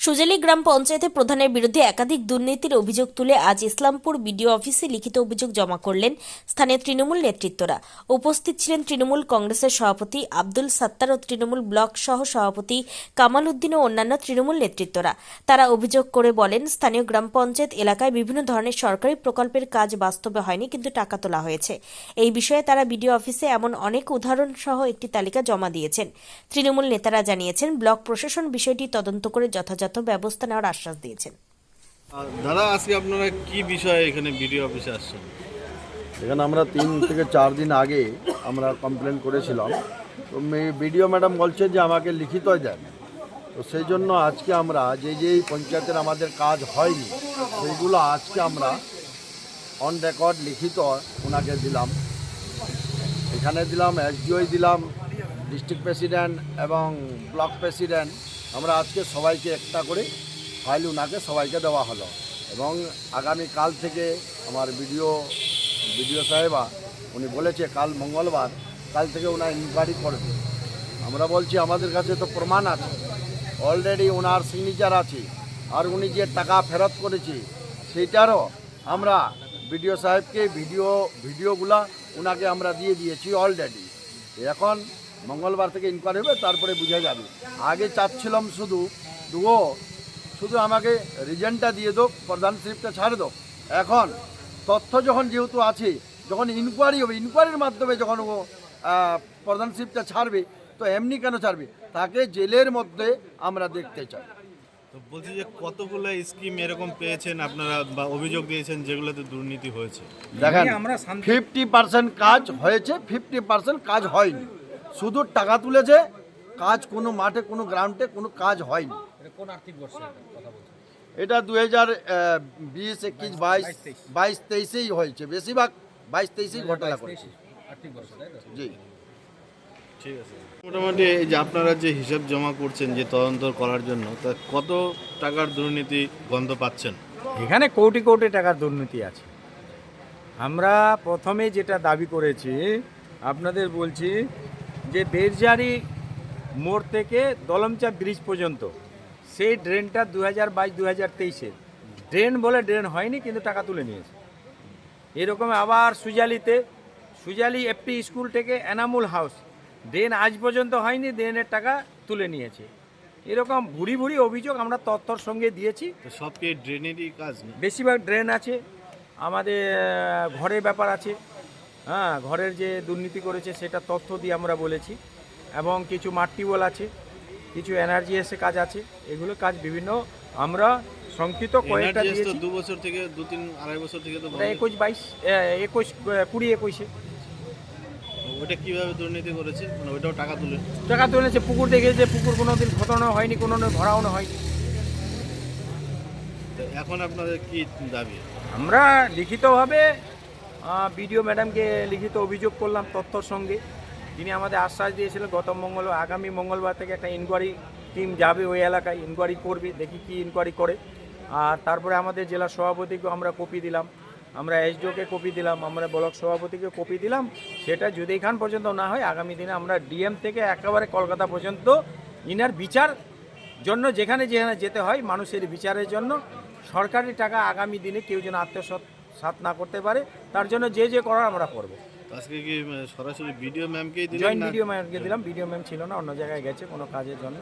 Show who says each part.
Speaker 1: সুজেলি গ্রাম পঞ্চায়েতের প্রধানের বিরুদ্ধে একাধিক দুর্নীতির অভিযোগ তুলে আজ ইসলামপুর বিডিও অফিসে লিখিত অভিযোগ জমা করলেন স্থানীয় তৃণমূল নেতৃত্বরা। উপস্থিত ছিলেন তৃণমূল কংগ্রেসের সভাপতি আব্দুল সাত্তার ও তৃণমূল ব্লক সহ সভাপতি কামাল উদ্দিন ও অন্যান্য তৃণমূল নেতৃত্বরা। তারা অভিযোগ করে বলেন, স্থানীয় গ্রাম পঞ্চায়েত এলাকায় বিভিন্ন ধরনের সরকারি প্রকল্পের কাজ বাস্তবে হয়নি, কিন্তু টাকা তোলা হয়েছে। এই বিষয়ে তারা বিডিও অফিসে এমন অনেক উদাহরণ সহ একটি তালিকা জমা দিয়েছেন। তৃণমূল নেতারা জানিয়েছেন, ব্লক প্রশাসন বিষয়টি তদন্ত করে যথাযথ ব্যবস্থা নেওয়ার আশ্বাস দিয়েছেন।
Speaker 2: আর দাদা আজকে আপনারা কি বিষয়ে এখানে বিডিও অফিসে আসছেন?
Speaker 3: এখানে আমরা তিন থেকে চার দিন আগে আমরা কমপ্লেন করেছিলাম। তো বিডিও ম্যাডাম বলছে যে আমাকে লিখিত দেন। তো সেই জন্য আজকে আমরা যে যেই পঞ্চায়েতের আমাদের কাজ হয়নি সেইগুলো আজকে আমরা অন রেকর্ড লিখিত ওনাকে দিলাম। এখানে দিলাম এসডিওই দিলাম ডিস্ট্রিক্ট প্রেসিডেন্ট এবং ব্লক প্রেসিডেন্ট আমরা আজকে সবাইকে একটা করে ফাইল ওনাকে সবাইকে দেওয়া হলো। এবং আগামী কাল থেকে আমার বিডিও বিডিও সাহেবা, উনি বলেছে কাল মঙ্গলবার, কাল থেকে ওনার ইনকোয়ারি করবে। আমরা বলছি, আমাদের কাছে তো প্রমাণ আছে। অলরেডি ওনার সিগনেচার আছে। আর উনি যে টাকা ফেরত করেছে, সেইটারও আমরা বিডিও সাহেবকে ভিডিও, ভিডিওগুলা ওনাকে আমরা দিয়ে দিয়েছি অলরেডি এখন মঙ্গলবার থেকে ইনকোয়ারি হবে, তারপরে বোঝা যাবে। আগে চাচ্ছিলাম শুধু দুও শুধু আমাকে রিজেন্টটা দিয়ে দো প্রধান স্লিপটা ছাড়ে দো এখন তথ্য যখন যেহেতু আছে যখন ইনকোয়ারি হবে ইনকোয়ারির মাধ্যমে যখন ও প্রধান স্লিপটা ছাড়বে তো এমনি কেন ছাড়বে? তাকে জেলের মধ্যে আমরা দেখতে চাই।
Speaker 2: তো বলছি যে কতগুলো স্কিম এরকম পেয়েছেন আপনারা বা অভিযোগ দিয়েছেন যেগুলোতে দুর্নীতি হয়েছে?
Speaker 3: দেখেন আমরা ফিফটি পার্সেন্ট কাজ হয়েছে ফিফটি পার্সেন্ট কাজ হয়নি। শুধু টাকা তুলেছে কাজ কোনো মাঠে কোনো গ্রাউন্ডে কোনো কাজ হয়নি। এটা দু হাজার বিশ একুশ বাইশ বাইশ তেইশেই হয়েছে। বেশিরভাগ বাইশ তেইশেই ঘটনা করেছে জি।
Speaker 2: ঠিক আছে। মোটামুটি এই যে আপনারা যে হিসাব জমা করছেন যে তদন্ত করার জন্য তা কত টাকার দুর্নীতি গন্ধ পাচ্ছেন?
Speaker 4: এখানে কোটি কোটি টাকার দুর্নীতি আছে। আমরা প্রথমে যেটা দাবি করেছি আপনাদের বলছি যে বেরজারি মোড় থেকে দলমচা ব্রিজ পর্যন্ত। সেই ড্রেনটা দু হাজার বাইশ দু হাজার তেইশের। ড্রেন বলে ড্রেন হয়নি কিন্তু টাকা তুলে নিয়েছে। এরকম আবার সুজালিতে সুজালি এফপি স্কুল থেকে এনামুল হাউস। ড্রেন আজ পর্যন্ত হয়নি ড্রেনের টাকা তুলে নিয়েছে। এরকম ভুড়ি ভুড়ি অভিযোগ আমরা তত্ত্বর সঙ্গে দিয়েছি।
Speaker 2: তো সব কি ড্রেনেরই কাজ
Speaker 4: বেশিরভাগ ড্রেন আছে আমাদের ঘরের ব্যাপার আছে। হ্যাঁ ঘরের যে দুর্নীতি করেছে সেটা তথ্য দিয়ে আমরা বলেছি। এবং কিছু মাঠ টিউবওয়েল আছে কিছু এনার্জি এসে কাজ আছে এগুলো কাজ বিভিন্ন আমরা সংক্ষিপ্ত কয়েকটা দিয়েছি।
Speaker 2: দু বছর থেকে দু তিন আড়াই বছর থেকে তো
Speaker 4: একুশ বাইশ একুশ কুড়ি একুশে।
Speaker 2: ওটা কীভাবে দুর্নীতি করেছে? মানে ওইটাও টাকা তুলে।
Speaker 4: টাকা তুলেছে পুকুর দেখেছে পুকুর কোনো দিন খোঁতানো হয়নি কোনো দিন ভরানো হয়নি।
Speaker 2: এখন আপনাদের কি দাবি?
Speaker 4: আমরা লিখিতভাবে বিডিও ম্যাডামকে লিখিত অভিযোগ করলাম তথ্যর সঙ্গে। তিনি আমাদের আশ্বাস দিয়েছিলেন গত মঙ্গল আগামী মঙ্গলবার থেকে একটা ইনকোয়ারি টিম যাবে ওই এলাকায় ইনকোয়ারি করবে, দেখি কি ইনকোয়ারি করে। আর তারপরে আমাদের জেলা সভাপতিকে আমরা কপি দিলাম। আমরা এসডিওকে কপি দিলাম, আমরা ব্লক সভাপতিকে কপি দিলাম। সেটা যদি এখান পর্যন্ত না হয়, আগামী দিনে আমরা ডিএম থেকে একেবারে কলকাতা পর্যন্ত ইনার বিচার জন্য, যেখানে যেখানে যেতে হয়, মানুষের বিচারের জন্য সরকারি টাকা আগামী দিনে কেউ যেন আত্মসাৎ সাত না করতে পারে, তার জন্য যে যে করার আমরা করব।
Speaker 2: আজকে কি সরাসরি ভিডিও ম্যামকেই দিলাম
Speaker 4: ভিডিও ম্যামকে দিলাম ভিডিও ম্যাম ছিল না অন্য জায়গায় গেছে কোনো কাজের জন্য।